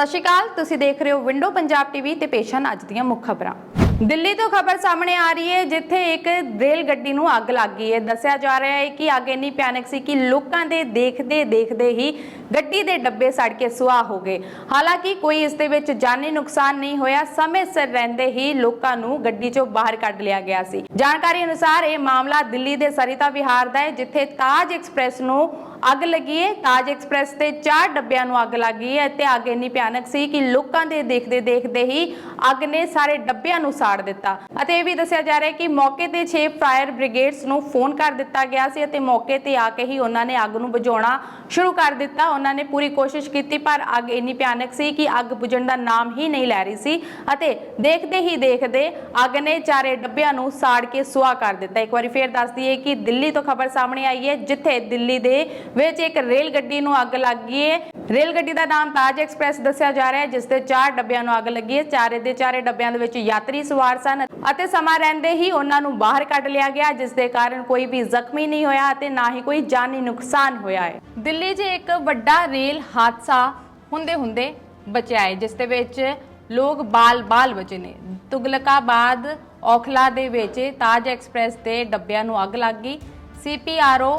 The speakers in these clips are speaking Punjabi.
ਸਤਿ ਸ਼੍ਰੀ ਅਕਾਲ। ਤੁਸੀਂ ਦੇਖ ਰਹੇ ਹੋ ਵਿੰਡੋ ਪੰਜਾਬ ਟੀਵੀ ਤੇ ਪੇਸ਼ ਹਨ ਅੱਜ ਦੀਆਂ ਮੁੱਖ ਖਬਰਾਂ। ਦਿੱਲੀ ਤੋਂ ਖਬਰ ਸਾਹਮਣੇ ਆ ਰਹੀ ਹੈ, ਜਿੱਥੇ ਇੱਕ ਰੇਲ ਗੱਡੀ ਨੂੰ ਅੱਗ ਲੱਗ ਗਈ ਹੈ। ਦੱਸਿਆ ਜਾ ਰਿਹਾ ਹੈ ਕਿ ਅੱਗ ਇੰਨੀ ਭਿਆਨਕ ਸੀ ਕਿ ਲੋਕਾਂ ਦੇ ਦੇਖਦੇ ਦੇਖਦੇ ਹੀ ਗੱਡੀ ਦੇ ਡੱਬੇ ਸੜ ਕੇ ਸੁਆਹ ਹੋ ਗਏ। ਹਾਲਾਂਕਿ ਕੋਈ ਇਸ ਦੇ ਵਿੱਚ ਜਾਨੀ ਨੁਕਸਾਨ ਨਹੀਂ ਹੋਇਆ। ਸਮੇਂ ਸਿਰ ਰਹਿੰਦੇ ਹੀ ਲੋਕਾਂ ਨੂੰ ਗੱਡੀ ਚੋਂ ਬਾਹਰ ਕੱਢ ਲਿਆ ਗਿਆ ਸੀ। ਜਾਣਕਾਰੀ ਅਨੁਸਾਰ ਇਹ ਮਾਮਲਾ ਦਿੱਲੀ ਦੇ ਸਰਿਤਾ ਵਿਹਾਰ ਦਾ ਹੈ, ਜਿੱਥੇ ਤਾਜ ਐਕਸਪ੍ਰੈਸ ਨੂੰ ਅੱਗ ਲੱਗੀ ਹੈ ਤਾਜ ਐਕਸਪ੍ਰੈਸ ਤੇ ਚਾਰ ਡੱਬਿਆਂ ਨੂੰ ਅੱਗ ਲੱਗੀ ਹੈ ਤੇ ਅੱਗ ਇੰਨੀ ਭਿਆਨਕ ਸੀ ਕਿ ਲੋਕਾਂ ਦੇ ਦੇਖਦੇ ਦੇਖਦੇ ਹੀ ਅੱਗ ਨੇ ਸਾਰੇ ਡੱਬਿਆਂ ਨੂੰ ਸਾੜ ਦਿੱਤਾ। ਅਤੇ ਇਹ ਵੀ ਦੱਸਿਆ ਜਾ ਰਿਹਾ ਹੈ ਕਿ ਮੌਕੇ ਤੇ 6 ਫਾਇਰ ਬ੍ਰਿਗੇਡਸ ਨੂੰ ਫੋਨ ਕਰ ਦਿੱਤਾ ਗਿਆ ਸੀ ਅਤੇ ਮੌਕੇ ਤੇ ਆ ਕੇ ਹੀ ਉਹਨਾਂ ਨੇ ਅੱਗ ਨੂੰ ਬੁਝਾਉਣਾ ਸ਼ੁਰੂ ਕਰ ਦਿੱਤਾ। ਉਹਨਾਂ ਨੇ ਪੂਰੀ ਕੋਸ਼ਿਸ਼ ਕੀਤੀ, ਪਰ ਅੱਗ ਇੰਨੀ ਭਿਆਨਕ ਸੀ ਕਿ ਅੱਗ ਬੁਝਣ ਦਾ ਨਾਮ ਹੀ ਨਹੀਂ ਲੈ ਰਹੀ ਸੀ ਅਤੇ ਦੇਖਦੇ ਹੀ ਦੇਖਦੇ ਅੱਗ ਨੇ ਚਾਰੇ ਡੱਬਿਆਂ ਨੂੰ ਸਾੜ ਕੇ ਸੁਆਹ ਕਰ ਦਿੱਤਾ। ਇੱਕ ਵਾਰੀ ਫੇਰ ਦੱਸ ਦਈਏ ਕਿ ਦਿੱਲੀ ਤੋਂ ਖਬਰ ਸਾਹਮਣੇ ਆਈ ਹੈ ਜਿੱਥੇ ਦਿੱਲੀ ਦੇ ਵਿੱਚ ਇੱਕ ਰੇਲ ਗੱਡੀ ਨੂੰ ਅੱਗ ਲੱਗ ਗਈ ਹੈ। ਰੇਲ ਗੱਡੀ ਦਾ ਨਾਮ ਤਾਜ ਐਕਸਪ੍ਰੈਸ ਦੱਸਿਆ ਜਾ ਰਿਹਾ ਹੈ, ਜਿਸ ਦੇ ਚਾਰ ਡੱਬਿਆਂ ਨੂੰ ਅੱਗ ਲੱਗੀ ਹੈ। ਚਾਰੇ ਦੇ ਚਾਰੇ ਡੱਬਿਆਂ ਦੇ ਵਿੱਚ ਯਾਤਰੀ ਸਵਾਰ ਸਨ ਅਤੇ ਸਮਾਂ ਰਹਿੰਦੇ ਹੀ ਉਹਨਾਂ ਨੂੰ ਬਾਹਰ ਕੱਢ ਲਿਆ ਗਿਆ, ਜਿਸ ਦੇ ਕਾਰਨ ਕੋਈ ਵੀ ਜ਼ਖਮੀ ਨਹੀਂ ਹੋਇਆ ਅਤੇ ਨਾ ਹੀ ਕੋਈ ਜਾਨੀ ਨੁਕਸਾਨ ਹੋਇਆ ਹੈ। ਦਿੱਲੀ 'ਚ ਇੱਕ ਵੱਡਾ ਰੇਲ ਹਾਦਸਾ ਹੁੰਦੇ ਹੁੰਦੇ ਬਚਿਆ ਹੈ, ਜਿਸ ਦੇ ਵਿੱਚ ਲੋਕ ਬਾਲ-ਬਾਲ ਬਚੇ ਨੇ। ਤੁਗਲਕਾਬਾਦ ਔਖਲਾ ਦੇ ਵਿੱਚ ਤਾਜ ਐਕਸਪ੍ਰੈਸ ਦੇ ਡੱਬਿਆਂ ਨੂੰ ਅੱਗ ਲੱਗ ਗਈ। ਸੀਪੀਆਰਓ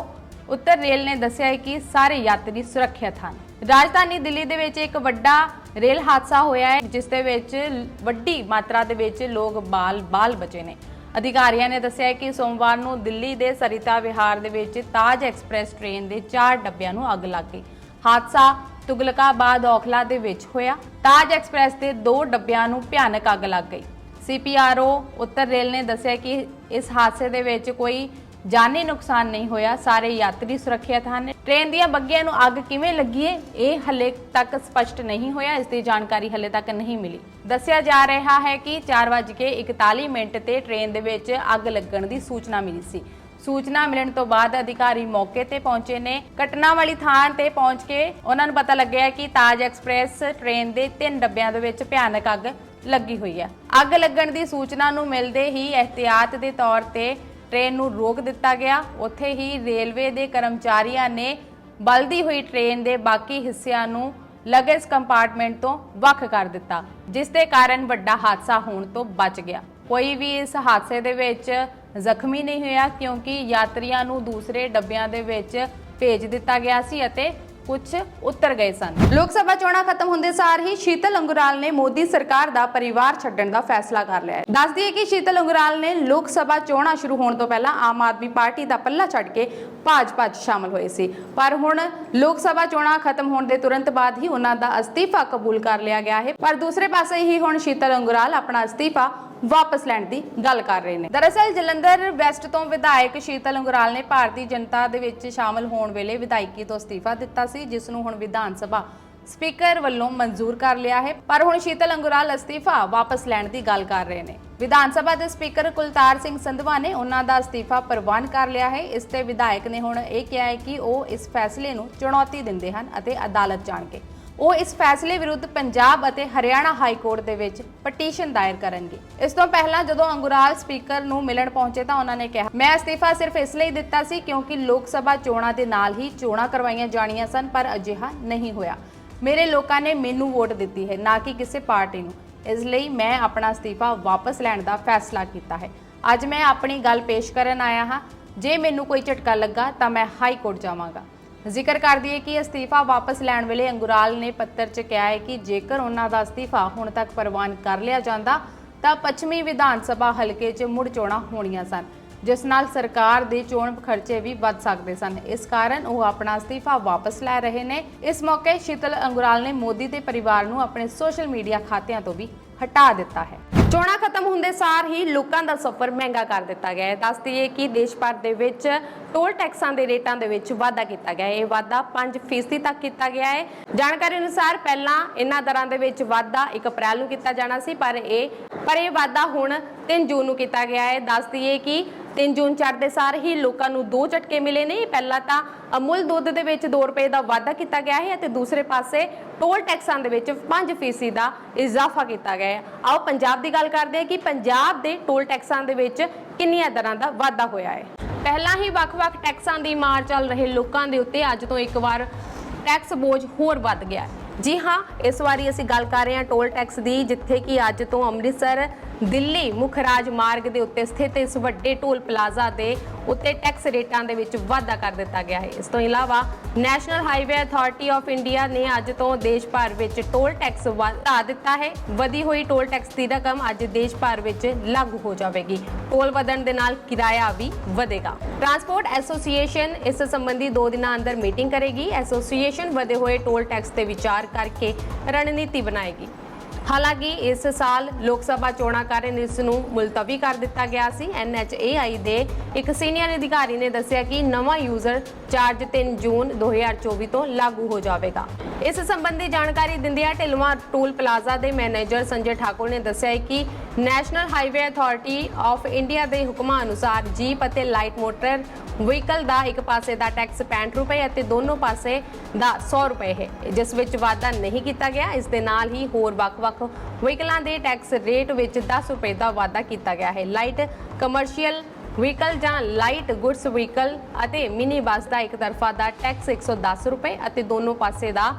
ਉੱਤਰ ਰੇਲ ਨੇ ਦੱਸਿਆ ਹੈ ਕਿ ਸਾਰੇ ਯਾਤਰੀ ਸੁਰੱਖਿਅਤ ਹਨ। ਰਾਜਧਾਨੀ ਦਿੱਲੀ ਦੇ ਵਿੱਚ ਇੱਕ ਵੱਡਾ ਰੇਲ ਹਾਦਸਾ ਹੋਇਆ ਹੈ, ਜਿਸ ਦੇ ਵਿੱਚ ਵੱਡੀ ਮਾਤਰਾ ਦੇ ਵਿੱਚ ਲੋਕ ਬਾਲ-ਬਾਲ ਬਚੇ ਨੇ। ਅਧਿਕਾਰੀਆਂ ਨੇ ਦੱਸਿਆ ਹੈ ਕਿ ਸੋਮਵਾਰ ਨੂੰ ਦਿੱਲੀ ਦੇ ਸਰਿਤਾ ਵਿਹਾਰ ਦੇ ਵਿੱਚ ਤਾਜ ਐਕਸਪ੍ਰੈਸ ਟ੍ਰੇਨ ਦੇ ਚਾਰ ਡੱਬਿਆਂ ਨੂੰ ਅੱਗ ਲੱਗ ਗਈ। ਹਾਦਸਾ ਤੁਗਲਕਾਬਾਦ ਔਖਲਾ ਦੇ ਵਿੱਚ ਹੋਇਆ। ਤਾਜ ਐਕਸਪ੍ਰੈਸ ਦੇ ਦੋ ਡੱਬਿਆਂ ਨੂੰ ਭਿਆਨਕ ਅੱਗ ਲੱਗ ਗਈ। ਸੀਪੀਆਰਓ, ਉੱਤਰ ਰੇਲ ਨੇ ਦੱਸਿਆ ਕਿ ਇਸ ਹਾਦਸੇ ਦੇ ਵਿੱਚ ਕੋਈ ਜਾਨੀ ਨੁਕਸਾਨ ਨਹੀਂ ਹੋਇਆ, ਸਾਰੇ ਯਾਤਰੀ ਸੁਰੱਖਿਅਤ ਹਨ। ਟ੍ਰੇਨ ਦੀਆਂ ਬੱਗੀਆਂ ਨੂੰ ਅੱਗ ਕਿਵੇਂ ਲੱਗੀ ਹੈ ਇਹ ਹਲੇ ਤੱਕ ਸਪਸ਼ਟ ਨਹੀਂ ਹੋਇਆ, ਇਸ ਦੀ ਜਾਣਕਾਰੀ ਹਲੇ ਤੱਕ ਨਹੀਂ ਮਿਲੀ। ਦੱਸਿਆ ਜਾ ਰਿਹਾ ਹੈ ਕਿ 4:41 ਮਿੰਟ ਤੇ ਟ੍ਰੇਨ ਦੇ ਵਿੱਚ ਅੱਗ ਲੱਗਣ ਦੀ ਸੂਚਨਾ ਮਿਲੀ ਸੀ। ਸੂਚਨਾ ਮਿਲਣ ਤੋਂ ਬਾਅਦ ਅਧਿਕਾਰੀ ਮੌਕੇ ਤੇ ਪਹੁੰਚੇ ਨੇ। ਘਟਨਾ ਵਾਲੀ ਥਾਂ ਤੇ ਪਹੁੰਚ ਕੇ ਉਹਨਾਂ ਨੂੰ ਪਤਾ ਲੱਗਿਆ ਕਿ ਤਾਜ ਐਕਸਪ੍ਰੈਸ ਟ੍ਰੇਨ ਦੇ ਤਿੰਨ ਡੱਬਿਆਂ ਦੇ ਵਿੱਚ ਭਿਆਨਕ ਅੱਗ ਲੱਗੀ ਹੋਈ ਹੈ। ਅੱਗ ਲੱਗਣ ਦੀ ਸੂਚਨਾ ਨੂੰ ਮਿਲਦੇ ਹੀ ਇਹਤਿਆਤ ਦੇ ਤੌਰ ਤੇ ਟ੍ਰੇਨ ਨੂੰ ਰੋਕ ਦਿੱਤਾ ਗਿਆ। ਉੱਥੇ ਹੀ ਰੇਲਵੇ ਦੇ ਕਰਮਚਾਰੀਆਂ ਨੇ ਬਲਦੀ ਹੋਈ ਟ੍ਰੇਨ ਦੇ ਬਾਕੀ ਹਿੱਸਿਆਂ ਨੂੰ ਲਗੇਜ ਕੰਪਾਰਟਮੈਂਟ ਤੋਂ ਵੱਖ ਕਰ ਦਿੱਤਾ, ਜਿਸ ਦੇ ਕਾਰਨ ਵੱਡਾ ਹਾਦਸਾ ਹੋਣ ਤੋਂ ਬਚ ਗਿਆ। ਕੋਈ ਵੀ ਇਸ ਹਾਦਸੇ ਦੇ ਵਿੱਚ ਜ਼ਖਮੀ ਨਹੀਂ ਹੋਇਆ, ਕਿਉਂਕਿ ਯਾਤਰੀਆਂ ਨੂੰ ਦੂਸਰੇ ਡੱਬਿਆਂ ਦੇ ਵਿੱਚ ਭੇਜ ਦਿੱਤਾ ਗਿਆ ਸੀ ਅਤੇ ਕੁਝ ਉਤਰ ਗਏ ਸਨ। ਲੋਕ ਸਭਾ ਚੋਣਾਂ ਖਤਮ ਹੁੰਦੇ ਸਾਰ ਹੀ ਸ਼ੀਤਲ ਅੰਗੁਰਾਲ ਨੇ ਮੋਦੀ ਸਰਕਾਰ ਦਾ ਪਰਿਵਾਰ ਛੱਡਣ ਦਾ ਫੈਸਲਾ ਕਰ ਲਿਆ ਹੈ। ਦੱਸ ਦਈਏ ਕਿ ਸ਼ੀਤਲ ਅੰਗੁਰਾਲ ਨੇ ਲੋਕ ਸਭਾ ਚੋਣਾਂ ਸ਼ੁਰੂ ਹੋਣ ਤੋਂ ਪਹਿਲਾਂ ਆਮ ਆਦਮੀ ਪਾਰਟੀ ਦਾ ਪੱਲਾ ਛੱਡ ਕੇ ਭਾਜਪਾ 'ਚ ਸ਼ਾਮਲ ਹੋਏ ਸੀ। ਪਰ ਹੁਣ ਲੋਕ ਸਭਾ ਚੋਣਾਂ ਖਤਮ ਹੋਣ ਦੇ ਤੁਰੰਤ ਬਾਅਦ ਹੀ ਉਹਨਾਂ ਦਾ ਅਸਤੀਫਾ ਕਬੂਲ ਕਰ ਲਿਆ ਗਿਆ ਹੈ। ਪਰ ਦੂਸਰੇ ਪਾਸੇ ਹੀ ਹੁਣ ਸ਼ੀਤਲ ਅੰਗੁਰਾਲ ਆਪਣਾ ਅਸਤੀਫਾ ਵਾਪਸ ਲੈਣ ਦੀ ਗੱਲ ਕਰ ਰਹੇ ਨੇ। ਦਰਅਸਲ ਜਲੰਧਰ ਵੈਸਟ ਤੋਂ ਵਿਧਾਇਕ ਸ਼ੀਤਲ ਅੰਗੁਰਾਲ ਨੇ ਭਾਰਤੀ ਜਨਤਾ ਦੇ ਵਿੱਚ ਸ਼ਾਮਲ ਹੋਣ ਵੇਲੇ ਵਿਧਾਇਕੀ ਤੋਂ ਅਸਤੀਫਾ ਦਿੱਤਾ ਸੀ। ਜਿਸ ਨੂੰ ਹੁਣ ਵਿਧਾਨ ਸਭਾ ਸਪੀਕਰ ਵੱਲੋਂ ਮਨਜ਼ੂਰ ਕਰ ਲਿਆ ਹੈ। ਪਰ ਹੁਣ ਸ਼ੀਤਲ ਅੰਗੁਰਾਲ ਅਸਤੀਫਾ ਵਾਪਸ ਲੈਣ ਦੀ ਗੱਲ ਕਰ ਰਹੇ ਨੇ। ਵਿਧਾਨ ਸਭਾ ਦੇ ਸਪੀਕਰ ਕੁਲਤਾਰ ਸਿੰਘ ਸੰਧਵਾ ਨੇ ਉਹਨਾਂ ਦਾ ਅਸਤੀਫਾ ਪ੍ਰਵਾਨ ਕਰ ਲਿਆ ਹੈ। ਇਸ ਤੇ ਵਿਧਾਇਕ ਨੇ ਹੁਣ ਇਹ ਕਿਹਾ ਹੈ ਕਿ ਉਹ ਇਸ ਫੈਸਲੇ ਨੂੰ ਚੁਣੌਤੀ ਦਿੰਦੇ ਹਨ ਅਤੇ ਅਦਾਲਤ ਜਾਣਗੇ। ਉਹ ਇਸ ਫੈਸਲੇ ਵਿਰੁੱਧ ਪੰਜਾਬ ਅਤੇ ਹਰਿਆਣਾ ਹਾਈ ਕੋਰਟ ਦੇ ਵਿੱਚ ਪਟੀਸ਼ਨ ਦਾਇਰ ਕਰਨਗੇ। ਇਸ ਤੋਂ ਪਹਿਲਾਂ ਜਦੋਂ ਅੰਗੁਰਾਲ ਸਪੀਕਰ ਨੂੰ ਮਿਲਣ ਪਹੁੰਚੇ ਤਾਂ ਉਹਨਾਂ ਨੇ ਕਿਹਾ, ਮੈਂ ਅਸਤੀਫਾ ਸਿਰਫ ਇਸ ਲਈ ਦਿੱਤਾ ਸੀ ਕਿਉਂਕਿ ਲੋਕ ਸਭਾ ਚੋਣਾਂ ਦੇ ਨਾਲ ਹੀ ਚੋਣਾਂ ਕਰਵਾਈਆਂ ਜਾਣੀਆਂ ਸਨ, ਪਰ ਅਜਿਹਾ ਨਹੀਂ ਹੋਇਆ। ਮੇਰੇ ਲੋਕਾਂ ਨੇ ਮੈਨੂੰ ਵੋਟ ਦਿੱਤੀ ਹੈ, ਨਾ ਕਿ ਕਿਸੇ ਪਾਰਟੀ ਨੂੰ। ਇਸ ਲਈ ਮੈਂ ਆਪਣਾ ਅਸਤੀਫਾ ਵਾਪਸ ਲੈਣ ਦਾ ਫੈਸਲਾ ਕੀਤਾ ਹੈ। ਅੱਜ ਮੈਂ ਆਪਣੀ ਗੱਲ ਪੇਸ਼ ਕਰਨ ਆਇਆ ਹਾਂ। ਜੇ ਮੈਨੂੰ ਕੋਈ ਝਟਕਾ ਲੱਗਾ ਤਾਂ ਮੈਂ ਹਾਈ ਕੋਰਟ ਜਾਵਾਂਗਾ। ਜ਼ਿਕਰ ਕਰ ਦਈਏ ਕਿ ਅਸਤੀਫਾ ਵਾਪਸ ਲੈਣ ਵੇਲੇ ਅੰਗੁਰਾਲ ਨੇ ਪੱਤਰ 'ਚ ਕਿਹਾ ਹੈ ਕਿ ਜੇਕਰ ਉਹਨਾਂ ਦਾ ਅਸਤੀਫਾ ਹੁਣ ਤੱਕ ਪ੍ਰਵਾਨ ਕਰ ਲਿਆ ਜਾਂਦਾ, ਤਾਂ ਪੱਛਮੀ ਵਿਧਾਨ ਸਭਾ ਹਲਕੇ 'ਚ ਮੁੜ ਚੋਣਾਂ ਹੋਣੀਆਂ ਸਨ, ਜਿਸ ਨਾਲ ਸਰਕਾਰ ਦੇ ਚੋਣ ਖਰਚੇ ਵੀ ਵੱਧ ਸਕਦੇ ਸਨ। ਇਸ ਕਾਰਨ ਉਹ ਆਪਣਾ ਅਸਤੀਫਾ ਵਾਪਸ ਲੈ ਰਹੇ ਨੇ। ਇਸ ਮੌਕੇ ਸ਼ੀਤਲ ਅੰਗੁਰਾਲ ਨੇ ਮੋਦੀ ਦੇ ਪਰਿਵਾਰ ਨੂੰ ਆਪਣੇ ਸੋਸ਼ਲ ਮੀਡੀਆ ਖਾਤਿਆਂ ਤੋਂ ਵੀ ਹਟਾ ਦਿੱਤਾ ਹੈ। ਚੋਣਾਂ ਖਤਮ ਹੁੰਦੇ ਸਾਰ ਹੀ ਲੋਕਾਂ ਦਾ ਸਫ਼ਰ ਮਹਿੰਗਾ ਕਰ ਦਿੱਤਾ ਗਿਆ ਹੈ। ਦੱਸ ਦਈਏ ਕਿ ਦੇਸ਼ ਭਰ ਦੇ ਵਿੱਚ ਟੋਲ ਟੈਕਸਾਂ ਦੇ ਰੇਟਾਂ ਦੇ ਵਿੱਚ ਵਾਧਾ ਕੀਤਾ ਗਿਆ ਹੈ। ਇਹ ਵਾਧਾ 5% ਤੱਕ ਕੀਤਾ ਗਿਆ ਹੈ। ਜਾਣਕਾਰੀ ਅਨੁਸਾਰ ਪਹਿਲਾਂ ਇਹਨਾਂ ਦਰਾਂ ਦੇ ਵਿੱਚ ਵਾਧਾ 1 ਅਪ੍ਰੈਲ ਨੂੰ ਕੀਤਾ ਜਾਣਾ ਸੀ, ਪਰ ਇਹ ਪਰ ਇਹ ਵਾਧਾ ਹੁਣ 3 ਜੂਨ ਨੂੰ ਕੀਤਾ ਗਿਆ ਹੈ। ਦੱਸ ਦਈਏ ਕਿ 3 ਜੂਨ ਚੜ੍ਹਦੇ ਸਾਰ ਹੀ ਲੋਕਾਂ ਨੂੰ ਦੋ ਝਟਕੇ ਮਿਲੇ ਨੇ। ਪਹਿਲਾਂ ਤਾਂ ਅਮੁੱਲ ਦੁੱਧ ਦੇ ਵਿੱਚ 2 ਰੁਪਏ ਦਾ ਵਾਧਾ ਕੀਤਾ ਗਿਆ ਹੈ ਅਤੇ ਦੂਸਰੇ ਪਾਸੇ ਟੋਲ ਟੈਕਸਾਂ ਦੇ ਵਿੱਚ 5% ਦਾ ਇਜ਼ਾਫਾ ਕੀਤਾ ਗਿਆ ਹੈ। ਆਓ ਪੰਜਾਬ ਦੀ ਗੱਲ ਕਰਦੇ ਹਾਂ ਕਿ ਪੰਜਾਬ ਦੇ ਟੋਲ ਟੈਕਸਾਂ ਦੇ ਵਿੱਚ ਕਿੰਨੀਆਂ ਦਰਾਂ ਦਾ ਵਾਧਾ ਹੋਇਆ ਹੈ। ਪਹਿਲਾਂ ਹੀ ਵੱਖ-ਵੱਖ ਟੈਕਸਾਂ ਦੀ ਮਾਰ ਚੱਲ ਰਹੇ ਲੋਕਾਂ ਦੇ ਉੱਤੇ ਅੱਜ ਤੋਂ ਇੱਕ ਵਾਰ ਟੈਕਸ ਬੋਝ ਹੋਰ ਵੱਧ ਗਿਆ ਜੀ ਹਾਂ, ਇਸ ਵਾਰੀ ਅਸੀਂ ਗੱਲ ਕਰ ਰਹੇ ਹਾਂ ਟੋਲ ਟੈਕਸ ਦੀ, ਜਿੱਥੇ ਕਿ ਅੱਜ ਤੋਂ ਅੰਮ੍ਰਿਤਸਰ ਦਿੱਲੀ ਮੁੱਖ ਰਾਜ ਮਾਰਗ ਦੇ ਉੱਤੇ ਸਥਿਤ ਇਸ ਵੱਡੇ ਟੋਲ ਪਲਾਜ਼ਾ ਦੇ ਉੱਤੇ ਟੈਕਸ ਰੇਟਾਂ ਦੇ ਵਿੱਚ ਵਾਧਾ ਕਰ ਦਿੱਤਾ ਗਿਆ ਹੈ। ਇਸ ਤੋਂ ਇਲਾਵਾ National Highway Authority of India ਨੇ ਅੱਜ ਤੋਂ ਦੇਸ਼ ਭਰ ਵਿੱਚ ਟੋਲ ਟੈਕਸ ਵਧਾ ਦਿੱਤਾ ਹੈ। ਵਧੀ ਹੋਈ ਟੋਲ ਟੈਕਸ ਦੀ ਰਕਮ ਅੱਜ ਦੇਸ਼ ਭਰ ਵਿੱਚ ਲਾਗੂ ਹੋ ਜਾਵੇਗੀ। ਟੋਲ ਵਧਣ ਦੇ ਨਾਲ ਕਿਰਾਇਆ ਵੀ ਵਧੇਗਾ। ਟਰਾਂਸਪੋਰਟ ਐਸੋਸੀਏਸ਼ਨ ਇਸ ਸੰਬੰਧੀ 2 ਦਿਨਾਂ ਅੰਦਰ ਮੀਟਿੰਗ ਕਰੇਗੀ। ਐਸੋਸੀਏਸ਼ਨ ਵਧੇ ਹੋਏ ਟੋਲ ਟੈਕਸ ਤੇ ਵਿਚਾਰ ਕਰਕੇ ਰਣਨੀਤੀ ਬਣਾਏਗੀ। ਹਾਲਾਂਕਿ ਇਸ ਸਾਲ ਲੋਕ ਸਭਾ ਚੋਣਾਂ ਕਾਰਨ ਇਸ ਨੂੰ ਮੁਲਤਵੀ ਕਰ ਦਿੱਤਾ ਗਿਆ ਸੀ। NHAI ਦੇ ਇੱਕ ਸੀਨੀਅਰ ਅਧਿਕਾਰੀ ਨੇ ਦੱਸਿਆ ਕਿ ਨਵਾਂ ਯੂਜ਼ਰ ਚਾਰਜ 3 ਜੂਨ 2024 ਤੋਂ ਲਾਗੂ ਹੋ ਜਾਵੇਗਾ। ਇਸ ਸੰਬੰਧੀ ਜਾਣਕਾਰੀ ਦਿੰਦਿਆਂ ਢਿਲਵਾਂ ਟੂਲ ਪਲਾਜ਼ਾ ਦੇ ਮੈਨੇਜਰ ਸੰਜੇ ਠਾਕੁਰ ਨੇ ਦੱਸਿਆ ਕਿ National Highway Authority of India ਦੇ ਹੁਕਮਾਂ ਅਨੁਸਾਰ ਜੀਪ ਅਤੇ ਲਾਈਟ ਮੋਟਰ ਵਹੀਕਲ ਦਾ ਇੱਕ ਪਾਸੇ ਦਾ ਟੈਕਸ 65 ਰੁਪਏ ਅਤੇ ਦੋਨੋਂ ਪਾਸੇ ਦਾ 100 ਰੁਪਏ ਹੈ, ਜਿਸ ਵਿੱਚ ਵਾਧਾ ਨਹੀਂ ਕੀਤਾ ਗਿਆ। ਇਸ ਦੇ ਨਾਲ ਹੀ ਹੋਰ ਵੱਖ-ਵੱਖ ਵਹੀਕਲਾਂ ਦੇ ਟੈਕਸ ਰੇਟ ਵਿੱਚ 10 ਰੁਪਏ ਦਾ ਵਾਧਾ ਕੀਤਾ ਗਿਆ ਹੈ। ਲਾਈਟ ਕਮਰਸ਼ੀਅਲ ਵਹੀਕਲ ਜਾਂ ਲਾਈਟ ਗੁੱਡਸ ਵਹੀਕਲ ਅਤੇ ਮਿਨੀ ਬੱਸ ਦਾ ਇੱਕ ਤਰਫਾ ਦਾ ਟੈਕਸ 110 ਰੁਪਏ ਅਤੇ ਦੋਨੋਂ ਪਾਸੇ ਦਾ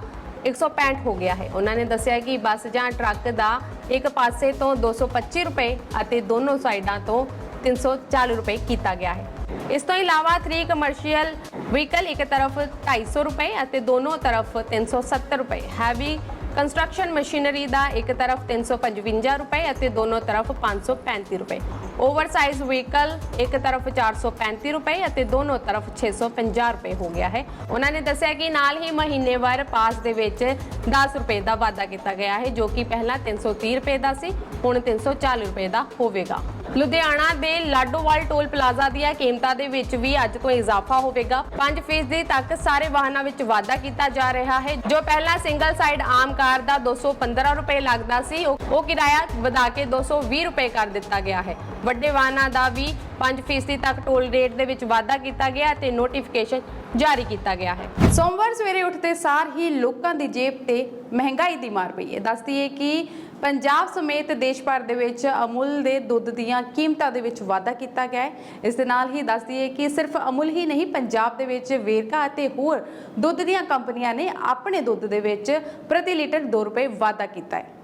165 ਹੋ ਗਿਆ ਹੈ। ਉਹਨਾਂ ਨੇ ਦੱਸਿਆ ਕਿ ਬੱਸ ਜਾਂ ਟਰੱਕ ਦਾ ਇੱਕ ਪਾਸੇ ਤੋਂ 225 ਰੁਪਏ ਅਤੇ ਦੋਨੋਂ ਸਾਈਡਾਂ ਤੋਂ 340 ਰੁਪਏ ਕੀਤਾ ਗਿਆ ਹੈ। ਇਸ ਤੋਂ ਇਲਾਵਾ 3 ਕਮਰਸ਼ੀਅਲ ਵਹੀਕਲ ਇੱਕ ਤਰਫ 250 ਰੁਪਏ ਅਤੇ ਦੋਨੋਂ ਤਰਫ 370 ਰੁਪਏ। ਹੈਵੀ ਕੰਸਟਰਕਸ਼ਨ ਮਸ਼ੀਨਰੀ ਦਾ ਇੱਕ ਤਰਫ 355 ਰੁਪਏ ਅਤੇ ਦੋਨੋਂ ਤਰਫ 535 ਰੁਪਏ। ਓਵਰਸਾਈਜ਼ ਵਹੀਕਲ ਇੱਕ ਤਰਫ 435 ਰੁਪਏ ਅਤੇ ਦੋਨੋਂ ਤਰਫ 650 ਰੁਪਏ ਹੋ ਗਿਆ ਹੈ। ਉਹਨਾਂ ਨੇ ਦੱਸਿਆ ਕਿ ਨਾਲ ਹੀ ਮਹੀਨੇਵਾਰ ਪਾਸ ਦੇ ਵਿੱਚ 10 ਰੁਪਏ ਦਾ ਵਾਧਾ ਕੀਤਾ ਗਿਆ ਹੈ, ਜੋ ਕਿ ਪਹਿਲਾਂ 330 ਰੁਪਏ ਦਾ ਸੀ, ਹੁਣ 340 ਰੁਪਏ ਦਾ ਹੋਵੇਗਾ। ਲੁਧਿਆਣਾ ਦੇ ਲਾਡੋਵਾਲ ਟੋਲ ਪਲਾਜ਼ਾ ਦੀਆਂ ਕੀਮਤਾਂ ਦੇ ਵਿੱਚ ਵੀ ਅੱਜ ਤੋਂ ਇਜ਼ਾਫਾ ਹੋਵੇਗਾ। 5% ਤੱਕ ਸਾਰੇ ਵਾਹਨਾਂ ਵਿੱਚ ਵਾਧਾ ਕੀਤਾ ਜਾ ਰਿਹਾ ਹੈ, ਜੋ ਪਹਿਲਾਂ ਸਿੰਗਲ ਸਾਈਡ ਆਮ ਕਾਰ ਦਾ 215 ਰੁਪਏ ਲੱਗਦਾ ਸੀ, ਉਹ ਉਹ ਕਿਰਾਇਆ ਵਧਾ ਕੇ 220 ਰੁਪਏ ਕਰ ਦਿੱਤਾ ਗਿਆ ਹੈ। ਵੱਡੇ ਵਾਹਨਾਂ ਦਾ ਵੀ 5% ਤੱਕ ਟੋਲ ਰੇਟ ਦੇ ਵਿੱਚ ਵਾਧਾ ਕੀਤਾ ਗਿਆ ਤੇ ਨੋਟੀਫਿਕੇਸ਼ਨ ਜਾਰੀ ਕੀਤਾ ਗਿਆ ਹੈ। ਸੋਮਵਾਰ ਸਵੇਰੇ ਉੱਠਦੇ ਸਾਰ ਹੀ ਲੋਕਾਂ ਦੀ ਜੇਬ ਤੇ ਮਹਿੰਗਾਈ ਦੀ ਮਾਰ ਪਈ ਹੈ। ਦੱਸਦੀ ਹੈ ਕਿ ਪੰਜਾਬ ਸਮੇਤ ਦੇਸ਼ ਭਰ ਦੇ ਵਿੱਚ ਅਮੁੱਲ ਦੇ ਦੁੱਧ ਦੀਆਂ ਕੀਮਤਾਂ ਦੇ ਵਿੱਚ ਵਾਧਾ ਕੀਤਾ ਗਿਆ ਹੈ। ਇਸ ਦੇ ਨਾਲ ਹੀ ਦੱਸਦੀ ਹੈ ਕਿ ਸਿਰਫ ਅਮੁੱਲ ਹੀ ਨਹੀਂ, ਪੰਜਾਬ ਦੇ ਵਿੱਚ ਵੇਰਕਾ ਅਤੇ ਹੋਰ ਦੁੱਧ ਦੀਆਂ ਕੰਪਨੀਆਂ ਨੇ ਆਪਣੇ ਦੁੱਧ ਦੇ ਵਿੱਚ ਪ੍ਰਤੀ ਲੀਟਰ 2 ਰੁਪਏ ਵਾਧਾ ਕੀਤਾ ਹੈ।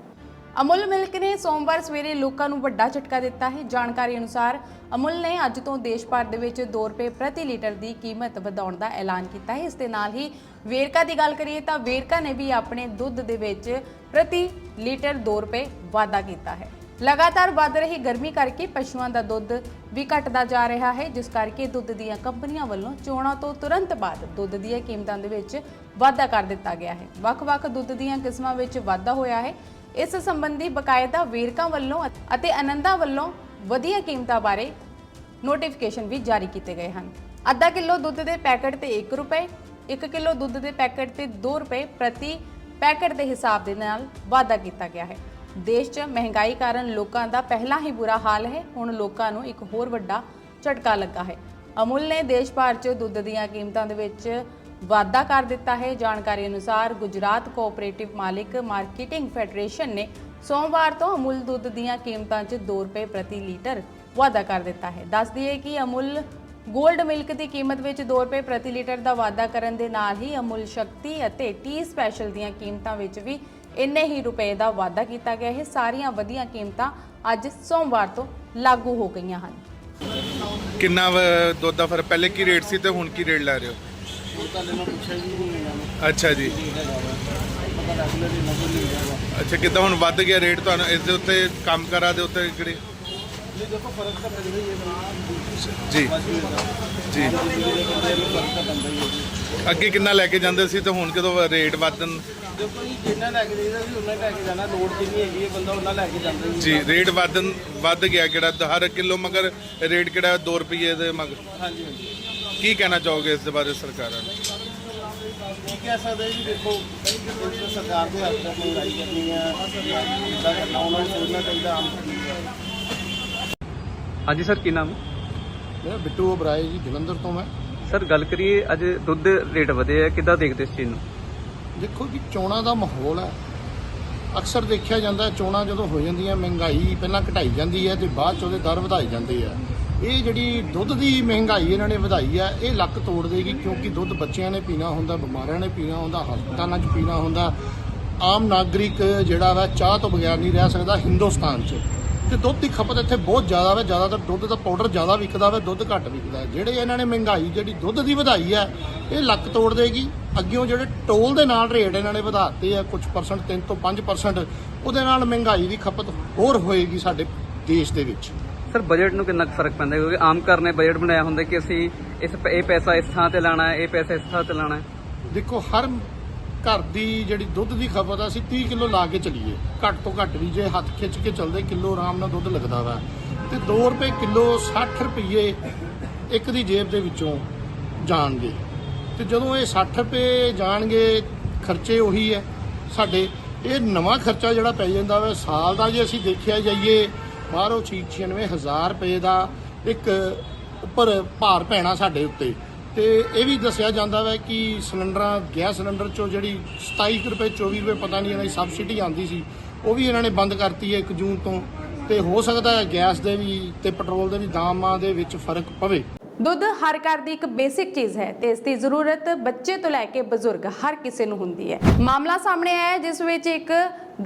ਅਮੁਲ ਮਿਲਕ ਨੇ ਸੋਮਵਾਰ ਸਵੇਰੇ ਲੋਕਾਂ ਨੂੰ ਵੱਡਾ ਝਟਕਾ ਦਿੱਤਾ ਹੈ। ਜਾਣਕਾਰੀ ਅਨੁਸਾਰ ਅਮੁਲ ਨੇ ਅੱਜ ਤੋਂ ਦੇਸ਼ ਭਰ ਦੇ ਵਿੱਚ 2 ਰੁਪਏ ਪ੍ਰਤੀ ਲੀਟਰ ਦੀ ਕੀਮਤ ਵਧਾਉਣ ਦਾ ਐਲਾਨ ਕੀਤਾ ਹੈ। ਇਸ ਦੇ ਨਾਲ ਹੀ ਵੇਰਕਾ ਦੀ ਗੱਲ ਕਰੀਏ ਤਾਂ ਵੇਰਕਾ ਨੇ ਵੀ ਆਪਣੇ ਦੁੱਧ ਦੇ ਵਿੱਚ ਪ੍ਰਤੀ ਲੀਟਰ 2 ਰੁਪਏ ਵਾਧਾ ਕੀਤਾ ਹੈ। ਲਗਾਤਾਰ ਵੱਧ ਰਹੀ ਗਰਮੀ ਕਰਕੇ ਪਸ਼ੂਆਂ ਦਾ ਦੁੱਧ ਵੀ ਘਟਦਾ ਜਾ ਰਿਹਾ ਹੈ। ਜਿਸ ਕਰਕੇ ਦੁੱਧ ਦੀਆਂ ਕੰਪਨੀਆਂ ਵੱਲੋਂ ਚੋਣਾਂ ਤੋਂ ਤੁਰੰਤ ਬਾਅਦ ਦੁੱਧ ਦੀਆਂ ਕੀਮਤਾਂ ਦੇ ਵਿੱਚ ਵਾਧਾ ਕਰ ਦਿੱਤਾ ਗਿਆ ਹੈ। ਵੱਖ-ਵੱਖ ਦੁੱਧ ਦੀਆਂ ਕਿਸਮਾਂ ਵਿੱਚ ਵਾਧਾ ਹੋਇਆ ਹੈ। ਇਸ ਸੰਬੰਧੀ ਬਕਾਇਦਾ ਵੇਰਕਾ ਵੱਲੋਂ ਅਤੇ ਆਨੰਦਾ ਵੱਲੋਂ ਵਧੀਆ ਕੀਮਤਾਂ ਬਾਰੇ ਨੋਟੀਫਿਕੇਸ਼ਨ ਵੀ ਜਾਰੀ ਕੀਤੇ ਗਏ ਹਨ। ਅੱਧਾ ਕਿਲੋ ਦੁੱਧ ਦੇ ਪੈਕੇਟ ਤੇ 1 ਰੁਪਏ 1 ਕਿਲੋ ਦੁੱਧ ਦੇ ਪੈਕੇਟ ਤੇ 2 ਰੁਪਏ ਪ੍ਰਤੀ ਪੈਕੇਟ ਦੇ ਹਿਸਾਬ ਦੇ ਨਾਲ ਵਾਧਾ ਕੀਤਾ ਗਿਆ ਹੈ। ਦੇਸ਼ 'ਚ ਮਹਿੰਗਾਈ ਕਾਰਨ ਲੋਕਾਂ ਦਾ ਪਹਿਲਾਂ ਹੀ ਬੁਰਾ ਹਾਲ ਹੈ, ਹੁਣ ਲੋਕਾਂ ਨੂੰ ਇੱਕ ਹੋਰ ਵੱਡਾ ਝਟਕਾ ਲੱਗਾ ਹੈ। ਅਮੁੱਲ ਨੇ ਦੇਸ਼ ਭਰ 'ਚ ਦੁੱਧ ਦੀਆਂ ਕੀਮਤਾਂ ਦੇ ਵਿੱਚ ਵਾਧਾ ਕਰ ਦਿੱਤਾ ਹੈ। ਜਾਣਕਾਰੀ ਅਨੁਸਾਰ Gujarat cooperative milk marketing federation ਨੇ ਸੋਮਵਾਰ ਤੋਂ ਅਮੁੱਲ ਦੁੱਧ ਦੀਆਂ ਕੀਮਤਾਂ 'ਚ 2 ਰੁਪਏ ਪ੍ਰਤੀ ਲੀਟਰ ਵਾਧਾ ਕਰ ਦਿੱਤਾ ਹੈ। ਦੱਸ ਦਈਏ ਕਿ ਅਮੁੱਲ ਗੋਲਡ ਮਿਲਕ ਦੀ ਕੀਮਤ ਵਿੱਚ 2 ਰੁਪਏ ਪ੍ਰਤੀ ਲੀਟਰ ਦਾ ਵਾਧਾ ਕਰਨ ਦੇ ਨਾਲ ਹੀ ਅਮੁੱਲ ਸ਼ਕਤੀ ਅਤੇ ਟੀ ਸਪੈਸ਼ਲ ਦੀਆਂ ਕੀਮਤਾਂ ਵਿੱਚ ਵੀ ਇੰਨੇ ਹੀ ਰੁਪਏ ਦਾ ਵਾਧਾ ਕੀਤਾ ਗਿਆ ਹੈ। ਸਾਰੀਆਂ ਵਧੀਆਂ ਕੀਮਤਾਂ ਅੱਜ ਸੋਮਵਾਰ ਤੋਂ ਲਾਗੂ ਹੋ ਗਈਆਂ ਹਨ। ਕਿੰਨਾ ਦੁੱਧ ਦਾ ਫ਼ਰਕ? ਪਹਿਲੇ ਕੀ ਰੇਟ ਸੀ ਤੇ ਹੁਣ ਕੀ ਰੇਟ ਲੈ ਰਹੇ ਹੋ? ਅੱਛਾ ਜੀ। ਅੱਛਾ ਕਿੱਦਾਂ ਹੁਣ ਵੱਧ ਗਿਆ ਰੇਟ ਤੁਹਾਨੂੰ? ਇਸ ਦੇ ਉੱਤੇ ਕੰਮ ਕਰਾ ਦੇ ਉੱਤੇ ਕਿਹੜੀ? ਜੀ। ਜੀ। ਅੱਗੇ ਕਿੰਨਾ ਲੈ ਕੇ ਜਾਂਦੇ ਸੀ ਤੇ ਹੁਣ ਕਦੋਂ ਰੇਟ ਵਧਨ ਦੇਖੋ ਜੀ ਜਿੰਨਾ ਲੈ ਕੇ ਦੇਈਦਾ ਸੀ ਉਹਨਾਂ ਲੈ ਕੇ ਜਾਣਾ। ਲੋਡ ਜਿੰਨੀ ਹੈਗੀ ਹੈ ਬੰਦਾ ਉਹਨਾਂ ਲੈ ਕੇ ਜਾਂਦਾ ਜੀ। ਜੀ ਰੇਟ ਵਧਨ ਵੱਧ ਗਿਆ ਕਿਹੜਾ? ਹਰ ਕਿਲੋ ਮਗਰ ਰੇਟ ਕਿਹੜਾ? 2 ਰੁਪਏ ਦੇ ਮਗਰ। ਹਾਂਜੀ ਹਾਂਜੀ। ਕੀ ਕਹਿਣਾ ਚਾਹੋਗੇ ਇਸ ਦੇ ਬਾਰੇ ਸਰਕਾਰਾਂ ਨੂੰ? ਕੀ ਕਹਿ ਸਕਦੇ ਜੀ ਦੇਖੋ ਸਰਕਾਰ ਦੇ ਹੱਥ ਤੋਂ ਮਹਿੰਗਾਈ ਕਰਨੀ ਆ ਜਿੱਦਾਂ ਕਰਨਾ ਉਹਨਾਂ ਨੂੰ ਸੋਚਣਾ ਚਾਹੀਦਾ ਆਮ ਹਾਂਜੀ ਸਰ ਕੀ ਨਾਮ? ਮੇਰਾ ਬਿੱਟੂ ਓਬਰਾਏ ਜੀ ਜਲੰਧਰ ਤੋਂ ਮੈਂ। ਸਰ ਗੱਲ ਕਰੀਏ ਅੱਜ ਦੁੱਧ ਦੇ ਰੇਟ ਵਧੇ ਆ ਕਿੱਦਾਂ ਦੇਖਦੇ ਇਸ ਚੀਜ਼ ਨੂੰ? ਦੇਖੋ ਕਿ ਚੋਣਾਂ ਦਾ ਮਾਹੌਲ ਹੈ ਅਕਸਰ ਦੇਖਿਆ ਜਾਂਦਾ ਚੋਣਾਂ ਜਦੋਂ ਹੋ ਜਾਂਦੀਆਂ ਮਹਿੰਗਾਈ ਪਹਿਲਾਂ ਘਟਾਈ ਜਾਂਦੀ ਹੈ ਤੇ ਬਾਅਦ ਚ ਉਹਦੇ ਦਰ ਵਧਾਏ ਜਾਂਦੇ ਆ। ਇਹ ਜਿਹੜੀ ਦੁੱਧ ਦੀ ਮਹਿੰਗਾਈ ਇਹਨਾਂ ਨੇ ਵਧਾਈ ਹੈ ਇਹ ਲੱਕ ਤੋੜ ਦੇਗੀ ਕਿਉਂਕਿ ਦੁੱਧ ਬੱਚਿਆਂ ਨੇ ਪੀਣਾ ਹੁੰਦਾ ਬਿਮਾਰਾਂ ਨੇ ਪੀਣਾ ਹੁੰਦਾ, ਹਸਪਤਾਲਾਂ 'ਚ ਪੀਣਾ ਹੁੰਦਾ। ਆਮ ਨਾਗਰਿਕ ਜਿਹੜਾ ਵਾ ਚਾਹ ਤੋਂ ਬਗੈਰ ਨਹੀਂ ਰਹਿ ਸਕਦਾ ਹਿੰਦੁਸਤਾਨ 'ਚ। ਤੇ ਦੁੱਧ ਦੀ ਖਪਤ ਇੱਥੇ ਬਹੁਤ ਜ਼ਿਆਦਾ ਵਾ, ਜ਼ਿਆਦਾਤਰ ਦੁੱਧ ਦਾ ਪਾਊਡਰ ਜ਼ਿਆਦਾ ਵਿਕਦਾ ਵਾ, ਦੁੱਧ ਘੱਟ ਵਿਕਦਾ। ਜਿਹੜੇ ਇਹਨਾਂ ਨੇ ਮਹਿੰਗਾਈ ਜਿਹੜੀ ਦੁੱਧ ਦੀ ਵਧਾਈ ਹੈ ਇਹ ਲੱਕ ਤੋੜ ਦੇਗੀ ਅੱਗਿਓਂ ਜਿਹੜੇ ਟੋਲ ਦੇ ਨਾਲ ਰੇਟ ਇਹਨਾਂ ਨੇ ਵਧਾਤੇ ਆ ਕੁਝ ਪਰਸੈਂਟ 3 ਤੋਂ 5% ਉਹਦੇ ਨਾਲ ਮਹਿੰਗਾਈ ਦੀ ਖਪਤ ਹੋਰ ਹੋਏਗੀ ਸਾਡੇ ਦੇਸ਼ ਦੇ ਵਿੱਚ। ਸਰ ਬਜਟ ਨੂੰ ਕਿੰਨਾ ਕੁ ਫ਼ਰਕ ਪੈਂਦਾ ਕਿਉਂਕਿ ਆਮ ਘਰ ਨੇ ਬਜਟ ਬਣਾਇਆ ਹੁੰਦਾ ਕਿ ਅਸੀਂ ਇਸ ਇਹ ਪੈਸਾ ਇਸ ਥਾਂ ਤੇ ਲਾਣਾ ਹੈ, ਇਹ ਪੈਸਾ ਇਸ ਥਾਂ ਤੇ ਲਾਣਾ ਹੈ। ਦੇਖੋ, ਹਰ ਘਰ ਦੀ ਜਿਹੜੀ ਦੁੱਧ ਦੀ ਖਪਤ ਆ, ਅਸੀਂ 30 ਕਿਲੋ ਲਾ ਕੇ ਚਲੀਏ। ਘੱਟ ਤੋਂ ਘੱਟ ਵੀ ਜੇ ਹੱਥ ਖਿੱਚ ਕੇ ਚੱਲਦੇ, ਕਿਲੋ ਆਰਾਮ ਨਾਲ ਦੁੱਧ ਲੱਗਦਾ ਵਾ। ਤੇ 2 ਰੁਪਏ ਕਿਲੋ 60 ਰੁਪਏ ਇੱਕ ਦੀ ਜੇਬ ਦੇ ਵਿੱਚੋਂ ਜਾਣਗੇ। ਤੇ ਜਦੋਂ ਇਹ 60 ਰੁਪਏ ਜਾਣਗੇ, ਖਰਚੇ ਉਹੀ ਹੈ ਸਾਡੇ। ਇਹ ਨਵਾਂ ਖਰਚਾ ਜਿਹੜਾ ਪੈ ਜਾਂਦਾ ਵਾ, ਸਾਲ ਦਾ ਜੇ ਅਸੀਂ ਦੇਖਿਆ ਜਾਈਏ ਬਾਹਰੋਂ 96000 ਰੁਪਏ ਦਾ ਇੱਕ ਉੱਪਰ ਭਾਰ ਪੈਣਾ ਸਾਡੇ ਉੱਤੇ। ਤੇ ਇਹ ਵੀ ਦੱਸਿਆ ਜਾਂਦਾ ਵਾ ਕਿ ਸਿਲੰਡਰਾਂ, ਗੈਸ ਸਿਲੰਡਰ ਚੋਂ ਜਿਹੜੀ 27 ਰੁਪਏ 24 ਰੁਪਏ, ਪਤਾ ਨਹੀਂ ਇਹਨਾਂ ਦੀ ਸਬਸਿਡੀ ਆਉਂਦੀ ਸੀ, ਉਹ ਵੀ ਇਹਨਾਂ ਨੇ ਬੰਦ ਕਰਤੀ ਹੈ 1 ਜੂਨ ਤੋਂ। ਤੇ ਹੋ ਸਕਦਾ ਹੈ ਗੈਸ ਦੇ ਵੀ ਤੇ ਪੈਟਰੋਲ ਦੇ ਵੀ ਦਾਮਾਂ ਦੇ ਵਿੱਚ ਫ਼ਰਕ ਪਵੇ। ਦੁੱਧ ਹਰ ਘਰ ਦੀ ਇੱਕ ਬੇਸਿਕ ਚੀਜ਼ ਹੈ ਤੇ ਇਸ ਦੀ ਜ਼ਰੂਰਤ ਬੱਚੇ ਤੋਂ ਲੈ ਕੇ ਬਜ਼ੁਰਗ ਹਰ ਕਿਸੇ ਨੂੰ ਹੁੰਦੀ ਹੈ। ਮਾਮਲਾ ਸਾਹਮਣੇ ਆਇਆ ਜਿਸ ਵਿੱਚ ਇੱਕ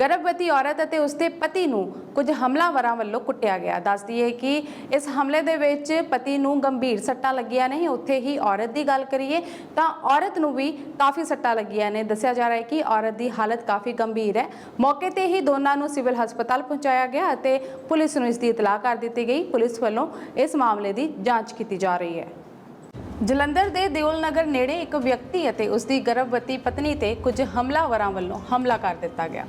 ਗਰਭਵਤੀ ਔਰਤ ਅਤੇ ਉਸਦੇ ਪਤੀ ਨੂੰ ਕੁਝ ਹਮਲਾਵਰਾਂ ਵੱਲੋਂ ਕੁੱਟਿਆ ਗਿਆ। ਦੱਸਦੀ ਹੈ ਕਿ ਇਸ ਹਮਲੇ ਦੇ ਵਿੱਚ ਪਤੀ ਨੂੰ ਗੰਭੀਰ ਸੱਟਾਂ ਲੱਗੀਆਂ ਨੇ। ਉੱਥੇ ਹੀ ਔਰਤ ਦੀ ਗੱਲ ਕਰੀਏ ਤਾਂ ਔਰਤ ਨੂੰ ਵੀ ਕਾਫੀ ਸੱਟਾਂ ਲੱਗੀਆਂ ਨੇ। ਦੱਸਿਆ ਜਾ ਰਿਹਾ ਹੈ ਕਿ ਔਰਤ ਦੀ ਹਾਲਤ ਕਾਫੀ ਗੰਭੀਰ ਹੈ। ਮੌਕੇ ਤੇ ਹੀ ਦੋਨਾਂ ਨੂੰ ਸਿਵਲ ਹਸਪਤਾਲ ਪਹੁੰਚਾਇਆ ਗਿਆ ਅਤੇ ਪੁਲਿਸ ਨੂੰ ਇਸ ਦੀ ਇਤਲਾਹ ਕਰ ਦਿੱਤੀ ਗਈ। ਪੁਲਿਸ ਵੱਲੋਂ ਇਸ ਮਾਮਲੇ ਦੀ ਜਾਂਚ ਕੀਤੀ ਜਾ ਰਹੀ ਹੈ। ਜਲੰਧਰ ਦੇ ਦਿਓਲ ਨਗਰ ਨੇੜੇ ਇੱਕ ਵਿਅਕਤੀ ਅਤੇ ਉਸ ਦੀ ਗਰਭਵਤੀ ਪਤਨੀ ਤੇ ਕੁਝ ਹਮਲਾਵਰਾਂ ਵੱਲੋਂ ਹਮਲਾ ਕਰ ਦਿੱਤਾ ਗਿਆ।